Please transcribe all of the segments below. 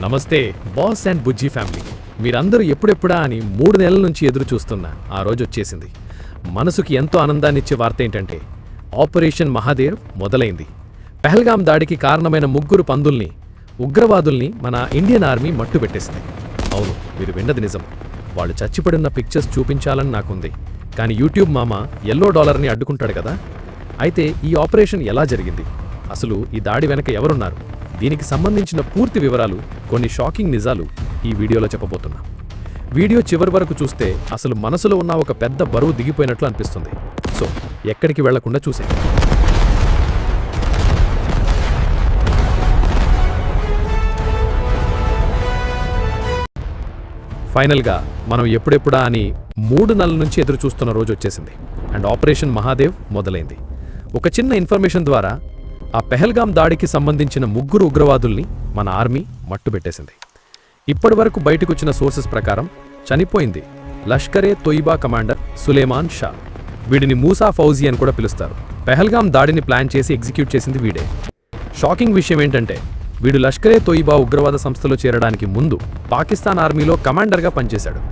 నమస్తే boss and Bujji family. మీరందరూ ఎప్పుడెప్పుడా అని మూడు నెలల నుంచి ఎదురు చూస్తున్న ఆ రోజు వచ్చేసింది. మనసుకి ఎంతో ఆనందాన్నిచ్చే వార్త ఏంటంటే ఆపరేషన్ మహాదేవ్ మొదలైంది. పెహల్గాం దాడికి కారణమైన ముగ్గురు పందుల్ని ఉగ్రవాదుల్ని మన ఇండియన్ ఆర్మీ మట్టుబెట్టేసింది. అవును మీరు విన్నది నిజం. వాళ్ళు చచ్చిపడిన పిక్చర్స్ చూపించాలని నాకుంది. కానీ యూట్యూబ్ మామ ఎల్లో డాలర్ని అడ్డుకుంటాడు కదా. అయితే ఈ ఆపరేషన్ ఎలా జరిగింది? అసలు ఈ దాడి వెనక ఎవరున్నారు? దీనికి సంబంధించిన పూర్తి వివరాలు కొన్ని షాకింగ్ నిజాలు ఈ వీడియోలో చెప్పబోతున్నా. వీడియో చివరి వరకు చూస్తే అసలు మనసులో ఉన్న ఒక పెద్ద బరువు దిగిపోయినట్లు అనిపిస్తుంది. సో ఎక్కడికి వెళ్ళకుండా చూసే ఫైనల్గా మనం ఎప్పుడెప్పుడా అని మూడు నెలల నుంచి ఎదురు చూస్తున్న రోజు వచ్చేసింది. అండ్ ఆపరేషన్ మహాదేవ్ మొదలైంది. ఒక చిన్న ఇన్ఫర్మేషన్ ద్వారా ఆ పెహల్గాం దాడికి సంబంధించిన ముగ్గురు ఉగ్రవాదుల్ని మన ఆర్మీ మట్టుబెట్టేసింది. ఇప్పటి వరకు బయటకొచ్చిన సోర్సెస్ ప్రకారం చనిపోయింది లష్కరే తొయిబా కమాండర్ సులేమాన్ షా. వీడిని మూసా ఫౌజీ అని కూడా పిలుస్తారు. పెహల్గాం దాడిని ప్లాన్ చేసి ఎగ్జిక్యూట్ చేసింది వీడే. షాకింగ్ విషయం ఏంటంటే వీడు లష్కరే తొయిబా ఉగ్రవాద సంస్థలో చేరడానికి ముందు పాకిస్తాన్ ఆర్మీలో కమాండర్గా పనిచేశాడు.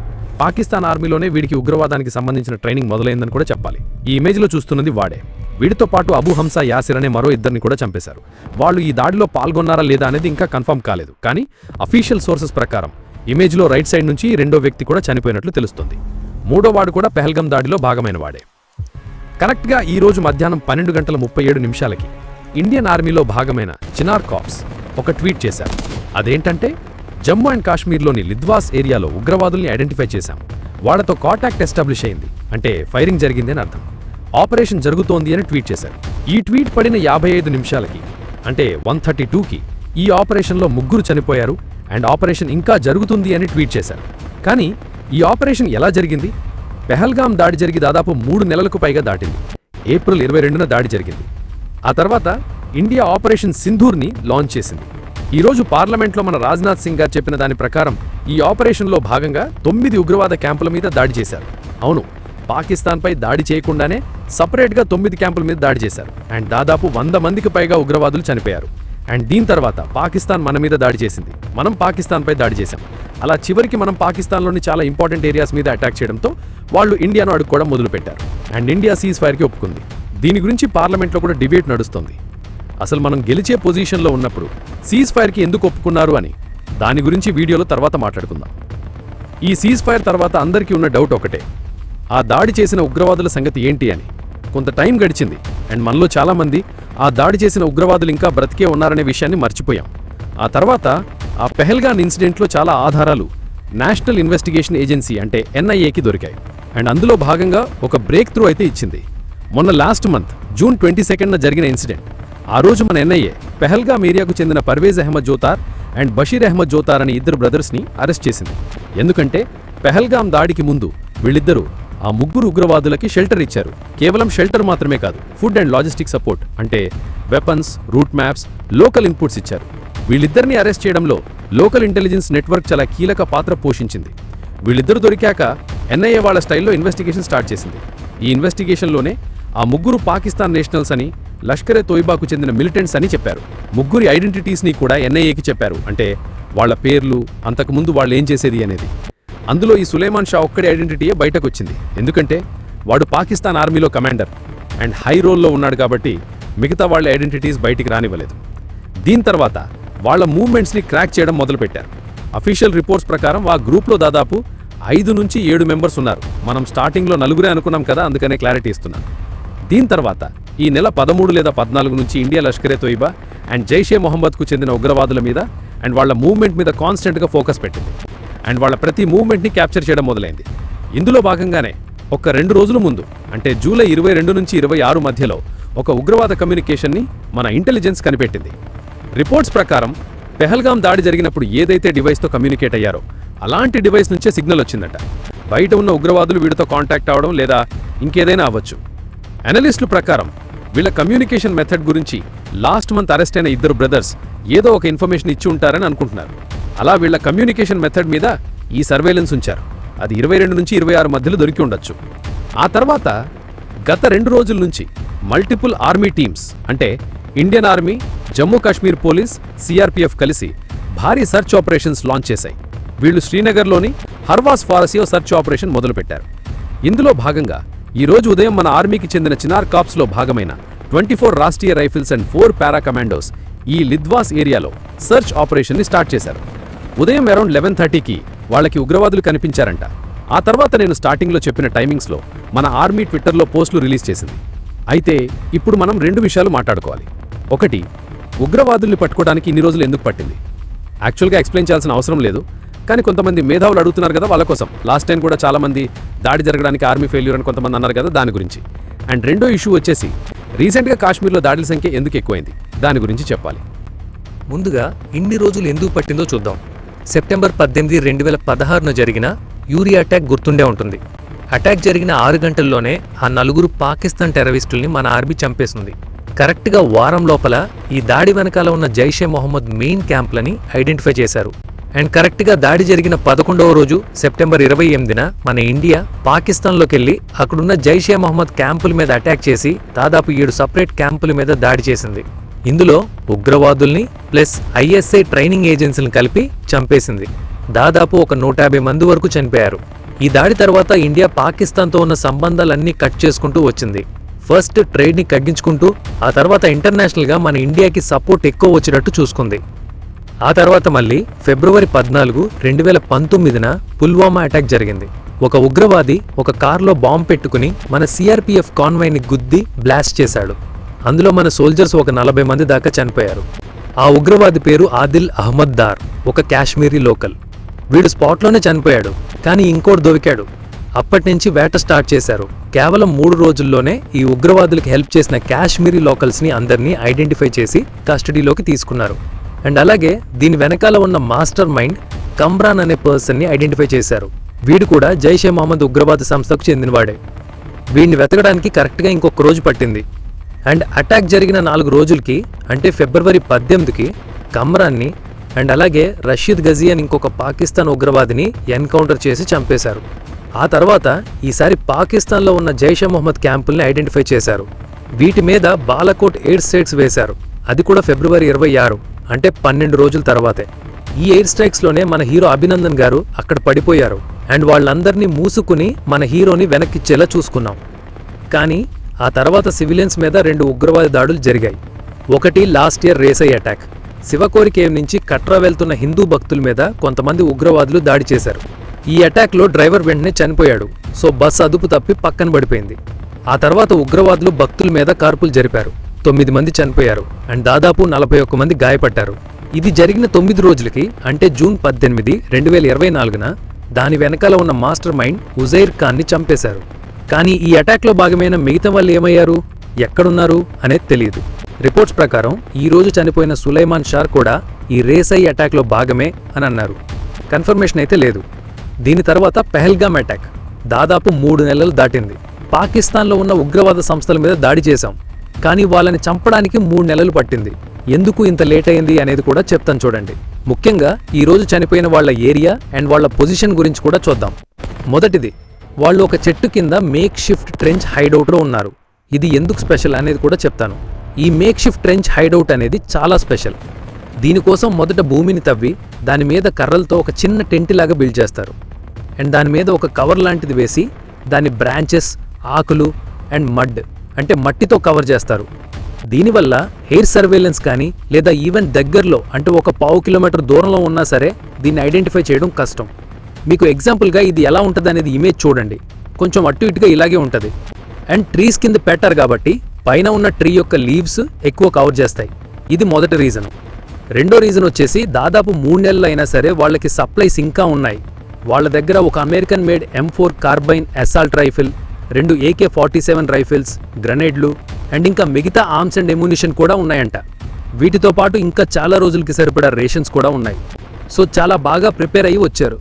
పాకిస్తాన్ ఆర్మీలోనే వీడికి ఉగ్రవాదానికి సంబంధించిన ట్రైనింగ్ మొదలైందని కూడా చెప్పాలి. ఈ ఇమేజ్లో చూస్తున్నది వాడే. వీడితో పాటు అబూ హంసా యాసిర్ అనే మరో ఇద్దరిని కూడా చంపేశారు. వాళ్ళు ఈ దాడిలో పాల్గొన్నారా లేదా అనేది ఇంకా కన్ఫర్మ్ కాలేదు. కానీ అఫీషియల్ సోర్సెస్ ప్రకారం ఇమేజ్లో రైట్ సైడ్ నుంచి రెండో వ్యక్తి కూడా చనిపోయినట్లు తెలుస్తుంది. మూడో వాడు కూడా పెహల్గం దాడిలో భాగమైన వాడే. కరెక్ట్గా ఈ రోజు మధ్యాహ్నం పన్నెండు గంటల ముప్పై ఏడు నిమిషాలకి ఇండియన్ ఆర్మీలో భాగమైన చినార్ కాప్స్ ఒక ట్వీట్ చేశారు. అదేంటంటే జమ్మూ అండ్ కాశ్మీర్లోని లిద్వాస్ ఏరియాలో ఉగ్రవాదుల్ని ఐడెంటిఫై చేశాం. వాళ్ళతో కాంటాక్ట్ ఎస్టాబ్లిష్ అయింది. అంటే ఫైరింగ్ జరిగిందని అని అర్థం. ఆపరేషన్ జరుగుతోంది అని ట్వీట్ చేశారు. ఈ ట్వీట్ పడిన యాభై ఐదు నిమిషాలకి అంటే వన్ థర్టీ టూకి ఈ ఆపరేషన్లో ముగ్గురు చనిపోయారు అండ్ ఆపరేషన్ ఇంకా జరుగుతుంది అని ట్వీట్ చేశారు. కానీ ఈ ఆపరేషన్ ఎలా జరిగింది? పెహల్గాం దాడి జరిగి దాదాపు మూడు నెలలకు పైగా దాటింది. ఏప్రిల్ ఇరవై రెండున దాడి జరిగింది. ఆ తర్వాత ఇండియా ఆపరేషన్ సింధూర్ని లాంచ్ చేసింది. ఈ రోజు పార్లమెంట్లో మన రాజ్నాథ్ సింగ్ గారు చెప్పిన దాని ప్రకారం ఈ ఆపరేషన్లో భాగంగా తొమ్మిది ఉగ్రవాద క్యాంపుల మీద దాడి చేశారు. అవును పాకిస్తాన్పై దాడి చేయకుండానే సపరేట్గా తొమ్మిది క్యాంపుల మీద దాడి చేశారు. అండ్ దాదాపు వంద మందికి పైగా ఉగ్రవాదులు చనిపోయారు. అండ్ దీని తర్వాత పాకిస్తాన్ మన మీద దాడి చేసింది. మనం పాకిస్తాన్పై దాడి చేశాం. అలా చివరికి మనం పాకిస్తాన్లోని చాలా ఇంపార్టెంట్ ఏరియాస్ మీద అటాక్ చేయడంతో వాళ్ళు ఇండియాను అడుక్కోవడం మొదలుపెట్టారు. అండ్ ఇండియా సీజ్ ఫైర్కి ఒప్పుకుంది. దీని గురించి పార్లమెంట్లో కూడా డిబేట్ నడుస్తుంది. అసలు మనం గెలిచే పొజిషన్లో ఉన్నప్పుడు సీజ్ ఫైర్కి ఎందుకు ఒప్పుకున్నారు అని దాని గురించి వీడియోలో తర్వాత మాట్లాడుకుందాం. ఈ సీజ్ ఫైర్ తర్వాత అందరికీ ఉన్న డౌట్ ఒకటే. ఆ దాడి చేసిన ఉగ్రవాదుల సంగతి ఏంటి అని. కొంత టైం గడిచింది అండ్ మనలో చాలామంది ఆ దాడి చేసిన ఉగ్రవాదులు ఇంకా బ్రతికే ఉన్నారనే విషయాన్ని మర్చిపోయాం. ఆ తర్వాత ఆ పెహల్గాన్ ఇన్సిడెంట్లో చాలా ఆధారాలు నేషనల్ ఇన్వెస్టిగేషన్ ఏజెన్సీ అంటే ఎన్ఐఏకి దొరికాయి. అండ్ అందులో భాగంగా ఒక బ్రేక్ త్రూ అయితే ఇచ్చింది. మొన్న లాస్ట్ మంత్ జూన్ ట్వంటీ సెకండ్న జరిగిన ఇన్సిడెంట్. ఆ రోజు మన ఎన్ఐఏ పెహల్గామ్ ఏరియాకు చెందిన పర్వేజ్ అహ్మద్ జోతార్ అండ్ బషీర్ అహ్మద్ జోతార్ అనే ఇద్దరు బ్రదర్స్ని అరెస్ట్ చేసింది. ఎందుకంటే పెహల్గాం దాడికి ముందు వీళ్ళిద్దరూ ఆ ముగ్గురు ఉగ్రవాదులకి షెల్టర్ ఇచ్చారు. కేవలం షెల్టర్ మాత్రమే కాదు ఫుడ్ అండ్ లాజిస్టిక్ సపోర్ట్ అంటే weapons route maps local inputs ఇచ్చారు. వీళ్ళిద్దరిని అరెస్ట్ చేయడంలో లోకల్ ఇంటెలిజెన్స్ నెట్వర్క్ చాలా కీలక పాత్ర పోషించింది. వీళ్ళిద్దరు దొరికాక ఎన్ఐఏ వాళ్ళ స్టైల్లో ఇన్వెస్టిగేషన్ స్టార్ట్ చేసింది. ఈ ఇన్వెస్టిగేషన్లోనే ఆ ముగ్గురు పాకిస్తాన్ నేషనల్స్ అని లష్కరే తోయిబాకు చెందిన మిలిటెంట్స్ అని చెప్పారు. ముగ్గురి ఐడెంటిటీస్ని కూడా ఎన్ఐఏకి చెప్పారు. అంటే వాళ్ళ పేర్లు అంతకుముందు వాళ్ళు ఏం చేసేది అనేది. అందులో ఈ సులేమాన్ షా ఒక్కడి ఐడెంటిటీయే బయటకొచ్చింది. ఎందుకంటే వాడు పాకిస్తాన్ ఆర్మీలో కమాండర్ అండ్ హై రోల్లో ఉన్నాడు కాబట్టి మిగతా వాళ్ళ ఐడెంటిటీస్ బయటికి రానివ్వలేదు. దీని తర్వాత వాళ్ళ మూవ్మెంట్స్ని క్రాక్ చేయడం మొదలుపెట్టారు. అఫీషియల్ రిపోర్ట్స్ ప్రకారం ఆ గ్రూప్లో దాదాపు ఐదు నుంచి ఏడు మెంబర్స్ ఉన్నారు. మనం స్టార్టింగ్లో నలుగురే అనుకున్నాం కదా అందుకనే క్లారిటీ ఇస్తున్నాను. దీని తర్వాత ఈ నెల పదమూడు లేదా పద్నాలుగు నుంచి ఇండియా లష్కరే తోయిబా అండ్ జైషే మొహమ్మద్కు చెందిన ఉగ్రవాదుల మీద అండ్ వాళ్ళ మూవ్మెంట్ మీద కాన్స్టెంట్గా ఫోకస్ పెట్టింది. అండ్ వాళ్ళ ప్రతి మూవ్మెంట్ని క్యాప్చర్ చేయడం మొదలైంది. ఇందులో భాగంగానే ఒక రెండు రోజుల ముందు అంటే జూలై ఇరవై రెండు నుంచి ఇరవై ఆరు మధ్యలో ఒక ఉగ్రవాద కమ్యూనికేషన్ని మన ఇంటెలిజెన్స్ కనిపెట్టింది. రిపోర్ట్స్ ప్రకారం పెహల్గాం దాడి జరిగినప్పుడు ఏదైతే డివైస్తో కమ్యూనికేట్ అయ్యారో అలాంటి డివైస్ నుంచే సిగ్నల్ వచ్చిందట. బయట ఉన్న ఉగ్రవాదులు వీడితో కాంటాక్ట్ అవ్వడం లేదా ఇంకేదైనా అవ్వచ్చు. అనలిస్టుల ప్రకారం వీళ్ళ కమ్యూనికేషన్ మెథడ్ గురించి లాస్ట్ మంత్ అరెస్ట్ అయిన ఇద్దరు బ్రదర్స్ ఏదో ఒక ఇన్ఫర్మేషన్ ఇచ్చి ఉంటారని అనుకుంటున్నారు. అలా వీళ్ళ కమ్యూనికేషన్ మెథడ్ మీద ఈ సర్వేలెన్స్ ఉంచారు. అది ఇరవై రెండు నుంచి ఇరవై ఆరు మధ్యలో దొరికి ఉండొచ్చు. ఆ తర్వాత గత రెండు రోజుల నుంచి మల్టిపుల్ ఆర్మీ టీమ్స్ అంటే Indian army Jammu Kashmir police CRPF కలిసి భారీ సర్చ్ ఆపరేషన్స్ లాంచ్ చేశాయి. వీళ్ళు శ్రీనగర్లోని హర్వాస్ ఫారసియో సర్చ్ ఆపరేషన్ మొదలుపెట్టారు. ఇందులో భాగంగా ఈ రోజు ఉదయం మన ఆర్మీకి చెందిన చినార్ కాప్స్లో భాగమైన twenty four Rashtriya rifles and four para commandos ఈ లిద్వాస్ ఏరియాలో సర్చ్ ఆపరేషన్ని స్టార్ట్ చేశారు. ఉదయం అరౌండ్ లెవెన్ థర్టీకి వాళ్ళకి ఉగ్రవాదులు కనిపించారంట. ఆ తర్వాత నేను స్టార్టింగ్లో చెప్పిన టైమింగ్స్లో మన ఆర్మీ ట్విట్టర్లో పోస్టులు రిలీజ్ చేసింది. అయితే ఇప్పుడు మనం రెండు విషయాలు మాట్లాడుకోవాలి. ఒకటి ఉగ్రవాదుల్ని పట్టుకోవడానికి ఇన్ని రోజులు ఎందుకు పట్టింది? యాక్చువల్గా ఎక్స్ప్లెయిన్ చేయాల్సిన అవసరం లేదు. కానీ కొంతమంది మేధావులు అడుగుతున్నారు కదా వాళ్ళ కోసం. లాస్ట్ టైం కూడా చాలామంది దాడి జరగడానికి ఆర్మీ ఫెయిల్యూర్ అని కొంతమంది అన్నారు కదా దాని గురించి. అండ్ రెండో ఇష్యూ వచ్చేసి రీసెంట్గా కాశ్మీర్లో దాడుల సంఖ్య ఎందుకు ఎక్కువైంది? దాని గురించి చెప్పాలి. ముందుగా ఇన్ని రోజులు ఎందుకు పట్టిందో చూద్దాం. సెప్టెంబర్ పద్దెనిమిది రెండు వేల పదహారున జరిగిన యూరి అటాక్ గుర్తుండే ఉంటుంది. అటాక్ జరిగిన ఆరు గంటల్లోనే ఆ నలుగురు పాకిస్తాన్ టెర్రరిస్టుల్ని మన ఆర్మీ చంపేసింది. కరెక్ట్గా వారం లోపల ఈ దాడి వెనకాల ఉన్న జైషే మొహమ్మద్ మెయిన్ క్యాంప్లని ఐడెంటిఫై చేశారు. అండ్ కరెక్ట్గా దాడి జరిగిన పదకొండవ రోజు సెప్టెంబర్ ఇరవై ఎనిమిదిన మన ఇండియా పాకిస్తాన్లోకి వెళ్ళి అక్కడున్న జైషే మహమ్మద్ క్యాంపుల మీద అటాక్ చేసి దాదాపు ఏడు సపరేట్ క్యాంపుల మీద దాడి చేసింది. ఇందులో ఉగ్రవాదుల్ని ప్లస్ ఐఎస్ఐ ట్రైనింగ్ ఏజెన్సీలను కలిపి చంపేసింది. దాదాపు ఒక నూట యాభై మంది వరకు చనిపోయారు. ఈ దాడి తర్వాత ఇండియా పాకిస్తాన్తో ఉన్న సంబంధాలన్నీ కట్ చేసుకుంటూ వచ్చింది. ఫస్ట్ ట్రేడ్ని తగ్గించుకుంటూ ఆ తర్వాత ఇంటర్నేషనల్గా మన ఇండియాకి సపోర్ట్ ఎక్కువ వచ్చినట్టు చూసుకుంది. ఆ తర్వాత మళ్ళీ ఫిబ్రవరి పద్నాలుగు రెండు వేల పంతొమ్మిదిన పుల్వామా అటాక్ జరిగింది. ఒక ఉగ్రవాది ఒక కారులో బాంబు పెట్టుకుని మన సిఆర్పిఎఫ్ కాన్వాయ్ని గుద్ది బ్లాస్ట్ చేశాడు. అందులో మన సోల్జర్స్ ఒక నలభై మంది దాకా చనిపోయారు. ఆ ఉగ్రవాది పేరు ఆదిల్ అహ్మద్ దార్ ఒక కాశ్మీరీ లోకల్. వీడు స్పాట్లోనే చనిపోయాడు కానీ ఇంకోటి దొరికాడు. అప్పటి నుంచి వేట స్టార్ట్ చేశారు. కేవలం మూడు రోజుల్లోనే ఈ ఉగ్రవాదులకు హెల్ప్ చేసిన కాశ్మీరీ లోకల్స్ని అందరినీ ఐడెంటిఫై చేసి కస్టడీలోకి తీసుకున్నారు. అండ్ అలాగే దీని వెనకాల ఉన్న మాస్టర్ మైండ్ కమ్రాన్ అనే పర్సన్ని ఐడెంటిఫై చేశారు. వీడు కూడా జైషే మహమ్మద్ ఉగ్రవాద సంస్థకు చెందినవాడే. వీడిని వెతకడానికి కరెక్ట్గా ఇంకొక రోజు పట్టింది. అండ్ అటాక్ జరిగిన నాలుగు రోజులకి అంటే ఫిబ్రవరి పద్దెనిమిదికి కమ్రాన్ని అండ్ అలాగే రషీద్ గజీ అని ఇంకొక పాకిస్తాన్ ఉగ్రవాదిని ఎన్కౌంటర్ చేసి చంపేశారు. ఆ తర్వాత ఈసారి పాకిస్తాన్లో ఉన్న జైషే మొహమ్మద్ క్యాంపుల్ని ఐడెంటిఫై చేశారు. వీటి మీద బాలకోట్ ఎయిర్ స్టేట్స్ వేశారు. అది కూడా ఫిబ్రవరి ఇరవై ఆరు. అంటే పన్నెండు రోజుల తర్వాతే. ఈ ఎయిర్ స్ట్రైక్స్లోనే మన హీరో అభినందన్ గారు అక్కడ పడిపోయారు అండ్ వాళ్ళందరినీ మూసుకుని మన హీరోని వెనక్కిచ్చేలా చూసుకున్నాం. కానీ ఆ తర్వాత సివిలియన్స్ మీద రెండు ఉగ్రవాద దాడులు జరిగాయి. ఒకటి లాస్ట్ ఇయర్ రేసై అటాక్. శివకోరికేవ్ నుంచి కట్రా వెళ్తున్న హిందూ భక్తుల మీద కొంతమంది ఉగ్రవాదులు దాడి చేశారు. ఈ అటాక్లో డ్రైవర్ వెంటనే చనిపోయాడు. సో బస్ అదుపు తప్పి పక్కన పడిపోయింది. ఆ తర్వాత ఉగ్రవాదులు భక్తుల మీద కార్పులు జరిపారు. తొమ్మిది మంది చనిపోయారు అండ్ దాదాపు నలభై ఒక్క మంది గాయపడ్డారు. ఇది జరిగిన తొమ్మిది రోజులకి అంటే జూన్ పద్దెనిమిది రెండు వేల ఇరవై నాలుగున దాని వెనకాల ఉన్న మాస్టర్ మైండ్ ఉజైర్ ఖాన్ని చంపేశారు. కానీ ఈ అటాక్లో భాగమైన మిగతా వాళ్ళు ఏమయ్యారు? ఎక్కడున్నారు అనేది తెలియదు. రిపోర్ట్స్ ప్రకారం ఈరోజు చనిపోయిన సులైమాన్ షార్ కూడా ఈ రేసై అటాక్లో భాగమే అని అన్నారు. కన్ఫర్మేషన్ అయితే లేదు. దీని తర్వాత పెహల్గామ్ అటాక్ దాదాపు మూడు నెలలు దాటింది. పాకిస్తాన్లో ఉన్న ఉగ్రవాద సంస్థల మీద దాడి చేశాం. కానీ వాళ్ళని చంపడానికి మూడు నెలలు పట్టింది. ఎందుకు ఇంత లేట్ అయింది అనేది కూడా చెప్తాను చూడండి. ముఖ్యంగా ఈరోజు చనిపోయిన వాళ్ళ ఏరియా అండ్ వాళ్ళ పొజిషన్ గురించి కూడా చూద్దాం. మొదటిది వాళ్ళు ఒక చెట్టు కింద మేక్ షిఫ్ట్ ట్రెంచ్ హైడౌట్లో ఉన్నారు. ఇది ఎందుకు స్పెషల్ అనేది కూడా చెప్తాను. ఈ మేక్ షిఫ్ట్ ట్రెంచ్ హైడౌట్ అనేది చాలా స్పెషల్. దీనికోసం మొదట భూమిని తవ్వి దాని మీద కర్రలతో ఒక చిన్న టెంట్ లాగా బిల్డ్ చేస్తారు. అండ్ దాని మీద ఒక కవర్ లాంటిది వేసి దాని బ్రాంచెస్ ఆకులు అండ్ మడ్ అంటే మట్టితో కవర్ చేస్తారు. దీనివల్ల హెయిర్ సర్వేలెన్స్ కానీ లేదా ఈవెన్ దగ్గరలో అంటే ఒక పావు కిలోమీటర్ దూరంలో ఉన్నా సరే దీన్ని ఐడెంటిఫై చేయడం కష్టం. మీకు ఎగ్జాంపుల్గా ఇది ఎలా ఉంటుంది అనేది ఇమేజ్ చూడండి. కొంచెం అటు ఇటుగా ఇలాగే ఉంటుంది. అండ్ ట్రీస్ కింద పెట్టారు కాబట్టి పైన ఉన్న ట్రీ యొక్క లీవ్స్ ఎక్కువ కవర్ చేస్తాయి. ఇది మొదటి రీజన్. రెండో రీజన్ వచ్చేసి దాదాపు మూడు నెలలు అయినా సరే వాళ్ళకి సప్లైస్ ఇంకా ఉన్నాయి. వాళ్ళ దగ్గర ఒక American made M four carbine assault rifle రెండు ఏకే ఫార్టీ సెవెన్ రైఫిల్స్ గ్రనేడ్లు అండ్ ఇంకా మిగతా ఆర్మ్స్ అండ్ ఎమ్యునిషన్ కూడా ఉన్నాయంట. వీటితో పాటు ఇంకా చాలా రోజులకి సరిపడా రేషన్స్ కూడా ఉన్నాయి. సో చాలా బాగా ప్రిపేర్ అయ్యి వచ్చారు.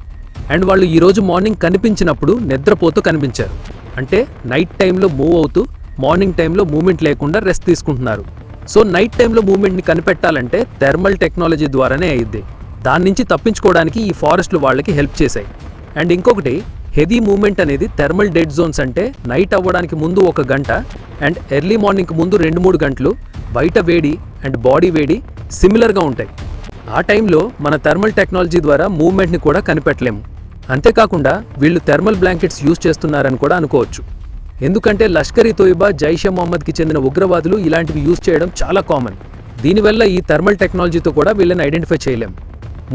అండ్ వాళ్ళు ఈరోజు మార్నింగ్ కనిపించినప్పుడు నిద్రపోతూ కనిపించారు. అంటే నైట్ టైంలో మూవ్ అవుతూ మార్నింగ్ టైంలో మూమెంట్ లేకుండా రెస్ట్ తీసుకుంటున్నారు. సో నైట్ టైంలో మూమెంట్ని కనిపెట్టాలంటే థెర్మల్ టెక్నాలజీ ద్వారానే అయ్యిద్ది. దాని నుంచి తప్పించుకోవడానికి ఈ ఫారెస్ట్లు వాళ్ళకి హెల్ప్ చేశాయి. అండ్ ఇంకొకటి హెవీ మూమెంట్ అనేది థెర్మల్ డెడ్ జోన్స్ అంటే నైట్ అవ్వడానికి ముందు ఒక గంట అండ్ ఎర్లీ మార్నింగ్కి ముందు రెండు మూడు గంటలు బయట వేడి అండ్ బాడీ వేడి సిమిలర్గా ఉంటాయి. ఆ టైంలో మన థర్మల్ టెక్నాలజీ ద్వారా మూవ్మెంట్ని కూడా కనిపెట్టలేము. అంతేకాకుండా వీళ్ళు థర్మల్ బ్లాంకెట్స్ యూజ్ చేస్తున్నారని కూడా అనుకోవచ్చు. ఎందుకంటే లష్కర్ ఈ తోయిబా జైషే మొహమ్మద్కి చెందిన ఉగ్రవాదులు ఇలాంటివి యూజ్ చేయడం చాలా కామన్. దీనివల్ల ఈ థర్మల్ టెక్నాలజీతో కూడా వీళ్ళని ఐడెంటిఫై చేయలేం.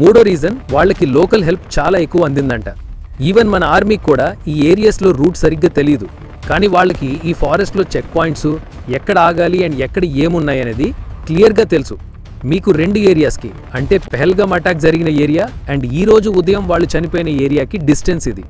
మూడో రీజన్ వాళ్ళకి లోకల్ హెల్ప్ చాలా ఎక్కువ అందిందంట. ఈవెన్ మన ఆర్మీకి కూడా ఈ ఏరియాస్లో రూట్ సరిగ్గా తెలియదు కానీ వాళ్ళకి ఈ ఫారెస్ట్లో చెక్ పాయింట్స్ ఎక్కడ ఆగాలి అండ్ ఎక్కడ ఏమున్నాయనేది క్లియర్గా తెలుసు. మీకు రెండు ఏరియాస్కి అంటే పెహల్గమ్ అటాక్ జరిగిన ఏరియా అండ్ ఈ రోజు ఉదయం వాళ్ళు చనిపోయిన ఏరియాకి డిస్టెన్స్ ఇది.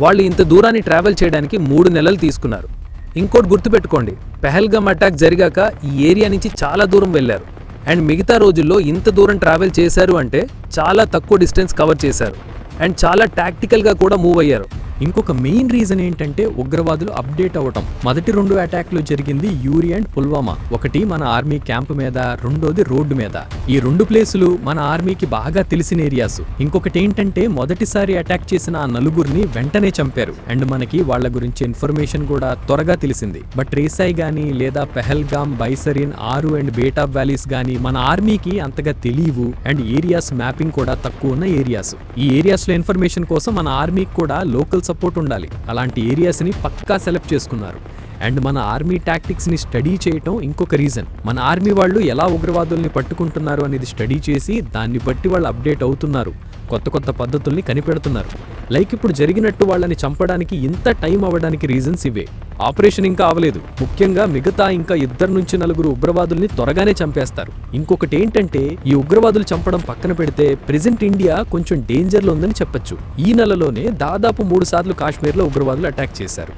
వాళ్ళు ఇంత దూరాన్ని ట్రావెల్ చేయడానికి మూడు నెలలు తీసుకున్నారు. ఇంకోటి గుర్తుపెట్టుకోండి పెహల్గమ్ అటాక్ జరిగాక ఈ ఏరియా నుంచి చాలా దూరం వెళ్ళారు. అండ్ మిగతా రోజుల్లో ఇంత దూరం ట్రావెల్ చేశారు అంటే చాలా తక్కువ డిస్టెన్స్ కవర్ చేశారు. అండ్ చాలా టాక్టికల్గా కూడా మూవ్ అయ్యారు. ఇంకొక మెయిన్ రీజన్ ఏంటంటే ఉగ్రవాదులు అప్డేట్ అవ్వటం మొదటి రెండు అటాక్లు జరిగింది యూరి అండ్ పుల్వామా. ఒకటి మన ఆర్మీ క్యాంప్ మీద రెండోది రోడ్డు మీద. ఈ రెండు ప్లేసులు మన ఆర్మీకి బాగా తెలిసిన ఏరియాస్ ఇంకొకటి ఏంటంటే మొదటిసారి అటాక్ చేసిన ఆ నలుగురిని వెంటనే చంపారు. అండ్ మనకి వాళ్ళ గురించి ఇన్ఫర్మేషన్ కూడా త్వరగా తెలిసింది. బట్ రేసాయి గానీ లేదా పెహల్గామ్ బైసరిన్ ఆరు అండ్ బేటాబ్ వ్యాలీస్ గానీ మన ఆర్మీకి అంతగా తెలియవు. అండ్ ఏరియాస్ మ్యాపింగ్ కూడా తక్కువ ఉన్న ఏరియాస్ ఈ ఏరియాస్లో ఇన్ఫర్మేషన్ కోసం మన ఆర్మీకి కూడా లోకల్ సపోర్ట్ ఉండాలి. అలాంటి ఏరియాస్ని పక్కా సెలెక్ట్ చేసుకున్నారు. అండ్ మన ఆర్మీ టాక్టిక్స్ని స్టడీ చేయటం ఇంకొక రీజన్ మన ఆర్మీ వాళ్ళు ఎలా ఉగ్రవాదుల్ని పట్టుకుంటున్నారు అనేది స్టడీ చేసి దాన్ని బట్టి వాళ్ళు అప్డేట్ అవుతున్నారు. కొత్త కొత్త పద్ధతుల్ని కనిపెడుతున్నారు. లైక్ ఇప్పుడు జరిగినట్టు వాళ్ళని చంపడానికి ఇంత టైం అవ్వడానికి రీజన్స్ ఇవే. ఆపరేషన్ ఇంకా అవలేదు ముఖ్యంగా మిగతా ఇంకా ఇద్దరు నుంచి నలుగురు ఉగ్రవాదుల్ని త్వరగానే చంపేస్తారు. ఇంకొకటి ఏంటంటే ఈ ఉగ్రవాదులు చంపడం పక్కన పెడితే ప్రెజెంట్ ఇండియా కొంచెం డేంజర్లో ఉందని చెప్పొచ్చు. ఈ నెలలోనే దాదాపు మూడు సార్లు కాశ్మీర్లో ఉగ్రవాదులు అటాక్ చేశారు.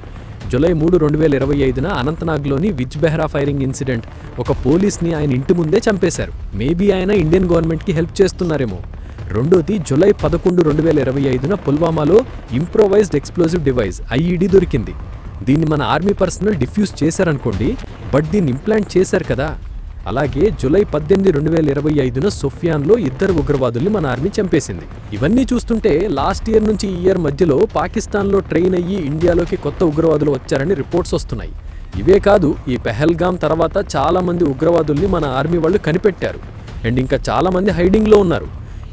జులై మూడు రెండు వేల ఇరవై ఐదున అనంతనాగ్లోని విజ్ బెహ్రా ఫైరింగ్ ఇన్సిడెంట్. ఒక పోలీస్ని ఆయన ఇంటి ముందే చంపేశారు. మేబీ ఆయన ఇండియన్ గవర్నమెంట్కి హెల్ప్ చేస్తున్నారేమో. రెండోది జులై పదకొండు రెండు వేల ఇరవై ఐదున పుల్వామాలో ఇంప్రోవైజ్డ్ ఎక్స్ప్లోజివ్ డివైస్ ఐఈడి దొరికింది. దీన్ని మన ఆర్మీ పర్సనల్ డిఫ్యూజ్ చేశారనుకోండి బట్ దీన్ని ఇంప్లాంట్ చేశారు కదా. అలాగే జూలై పద్దెనిమిది రెండు వేల ఇరవై ఐదున సొఫియాన్లో ఇద్దరు ఉగ్రవాదుల్ని మన ఆర్మీ చంపేసింది. ఇవన్నీ చూస్తుంటే లాస్ట్ ఇయర్ నుంచి ఈ ఇయర్ మధ్యలో పాకిస్తాన్లో ట్రైన్ అయ్యి ఇండియాలోకి కొత్త ఉగ్రవాదులు వచ్చారని రిపోర్ట్స్ వస్తున్నాయి. ఇవే కాదు ఈ పెహల్గామ్ తర్వాత చాలామంది ఉగ్రవాదుల్ని మన ఆర్మీ వాళ్ళు కనిపెట్టారు. అండ్ ఇంకా చాలామంది హైడింగ్లో ఉన్నారు.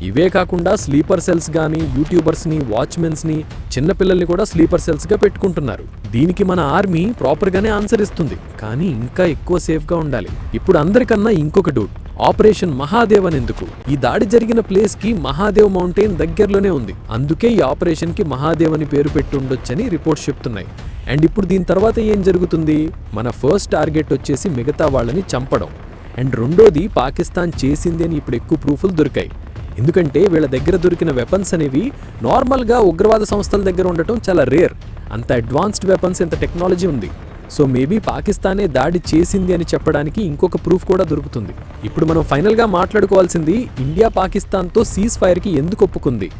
ఇవే కాకుండా స్లీపర్ సెల్స్ కానీ యూట్యూబర్స్ని వాచ్మెన్స్ని చిన్నపిల్లల్ని కూడా స్లీపర్ సెల్స్గా పెట్టుకుంటున్నారు. దీనికి మన ఆర్మీ ప్రాపర్గానే ఆన్సర్ ఇస్తుంది. కానీ ఇంకా ఎక్కువ సేఫ్గా ఉండాలి. ఇప్పుడు అందరికన్నా ఇంకొక డూట్. ఆపరేషన్ మహాదేవ్ అని ఎందుకు ఈ దాడి జరిగిన ప్లేస్కి మహాదేవ్ మౌంటైన్ దగ్గరలోనే ఉంది. అందుకే ఈ ఆపరేషన్కి మహాదేవ్ అని పేరు పెట్టి ఉండొచ్చని రిపోర్ట్స్ చెప్తున్నాయి. అండ్ ఇప్పుడు దీని తర్వాత ఏం జరుగుతుంది? మన ఫస్ట్ టార్గెట్ వచ్చేసి మిగతా వాళ్ళని చంపడం. అండ్ రెండోది పాకిస్తాన్ చేసింది అని ఇప్పుడు ఎక్కువ ప్రూఫ్లు దొరికాయి. ఎందుకంటే వీళ్ళ దగ్గర దొరికిన వెపన్స్ అనేవి నార్మల్గా ఉగ్రవాద సంస్థల దగ్గర ఉండటం చాలా రేర్ అంత అడ్వాన్స్డ్ వెపన్స్ ఇంత టెక్నాలజీ ఉంది. సో మేబీ పాకిస్తానే దాడి చేసింది అని చెప్పడానికి ఇంకొక ప్రూఫ్ కూడా దొరుకుతుంది. ఇప్పుడు మనం ఫైనల్గా మాట్లాడుకోవాల్సింది ఇండియా పాకిస్తాన్తో సీజ్ ఫైర్కి ఎందుకు ఒప్పుకుంది?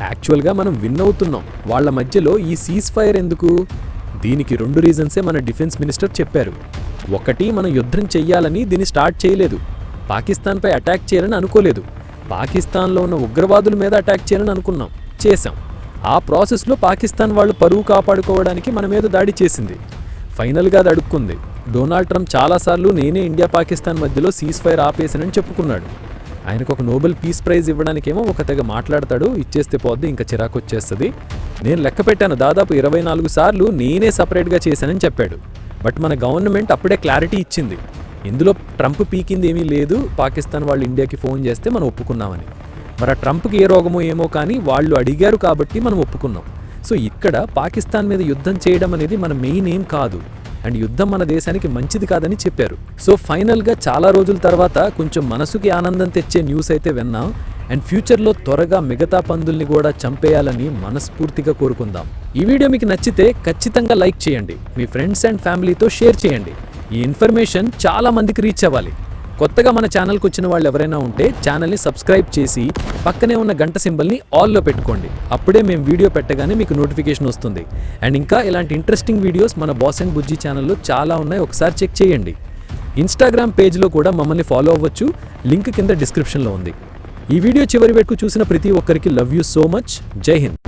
యాక్చువల్గా మనం విన్ అవుతున్నాం. వాళ్ళ మధ్యలో ఈ సీజ్ ఫైర్ ఎందుకు? దీనికి రెండు రీజన్సే మన డిఫెన్స్ మినిస్టర్ చెప్పారు. ఒకటి మనం యుద్ధం చెయ్యాలని దీన్ని స్టార్ట్ చేయలేదు. పాకిస్తాన్పై అటాక్ చేయాలని అనుకోలేదు. పాకిస్తాన్లో ఉన్న ఉగ్రవాదుల మీద అటాక్ చేయాలని అనుకున్నాం. చేశాం. ఆ ప్రాసెస్లో పాకిస్తాన్ వాళ్ళు పరువు కాపాడుకోవడానికి మన మీద దాడి చేసింది. ఫైనల్గా అది అడుక్కుంది. డొనాల్డ్ ట్రంప్ చాలాసార్లు నేనే ఇండియా పాకిస్తాన్ మధ్యలో సీజ్ ఫైర్ ఆపేసానని చెప్పుకున్నాడు. ఆయనకు ఒక నోబెల్ పీస్ ప్రైజ్ ఇవ్వడానికేమో ఒక తెగ మాట్లాడతాడు ఇచ్చేస్తే పోద్ది ఇంకా చిరాకు వచ్చేస్తుంది నేను లెక్క పెట్టాను దాదాపు ఇరవై నాలుగు సార్లు నేనే సపరేట్గా చేశానని చెప్పాడు. బట్ మన గవర్నమెంట్ అప్పుడే క్లారిటీ ఇచ్చింది. ఇందులో ట్రంప్ పీకింది ఏమీ లేదు పాకిస్తాన్ వాళ్ళు ఇండియాకి ఫోన్ చేస్తే మనం ఒప్పుకున్నామని. మరి ఆ ట్రంప్కి ఏ రోగమో ఏమో కానీ వాళ్ళు అడిగారు కాబట్టి మనం ఒప్పుకున్నాం. సో ఇక్కడ పాకిస్తాన్ మీద యుద్ధం చేయడం అనేది మన మెయిన్ ఏం కాదు. అండ్ యుద్ధం మన దేశానికి మంచిది కాదని చెప్పారు. సో ఫైనల్గా చాలా రోజుల తర్వాత కొంచెం మనసుకి ఆనందం తెచ్చే న్యూస్ అయితే విన్నాం. అండ్ ఫ్యూచర్లో త్వరగా మిగతా పందుల్ని కూడా చంపేయాలని మనస్ఫూర్తిగా కోరుకుందాం. ఈ వీడియో మీకు నచ్చితే ఖచ్చితంగా లైక్ చేయండి. మీ ఫ్రెండ్స్ అండ్ ఫ్యామిలీతో షేర్ చేయండి. ఈ ఇన్ఫర్మేషన్ చాలా మందికి రీచ్ అవ్వాలి. కొత్తగా మన ఛానల్కి వచ్చిన వాళ్ళు ఎవరైనా ఉంటే ఛానల్ని సబ్స్క్రైబ్ చేసి పక్కనే ఉన్న గంట సింబల్ని ఆల్లో పెట్టుకోండి. అప్పుడే మేము వీడియో పెట్టగానే మీకు నోటిఫికేషన్ వస్తుంది. అండ్ ఇంకా ఇలాంటి ఇంట్రెస్టింగ్ వీడియోస్ మన బాస్ అండ్ బుజ్జి ఛానల్లో చాలా ఉన్నాయి. ఒకసారి చెక్ చేయండి. ఇన్స్టాగ్రామ్ పేజ్లో కూడా మమ్మల్ని ఫాలో అవ్వచ్చు. లింక్ కింద డిస్క్రిప్షన్లో ఉంది. ఈ వీడియో చివరి వరకు చూసిన ప్రతి ఒక్కరికి లవ్ యూ సో మచ్. జై హింద్.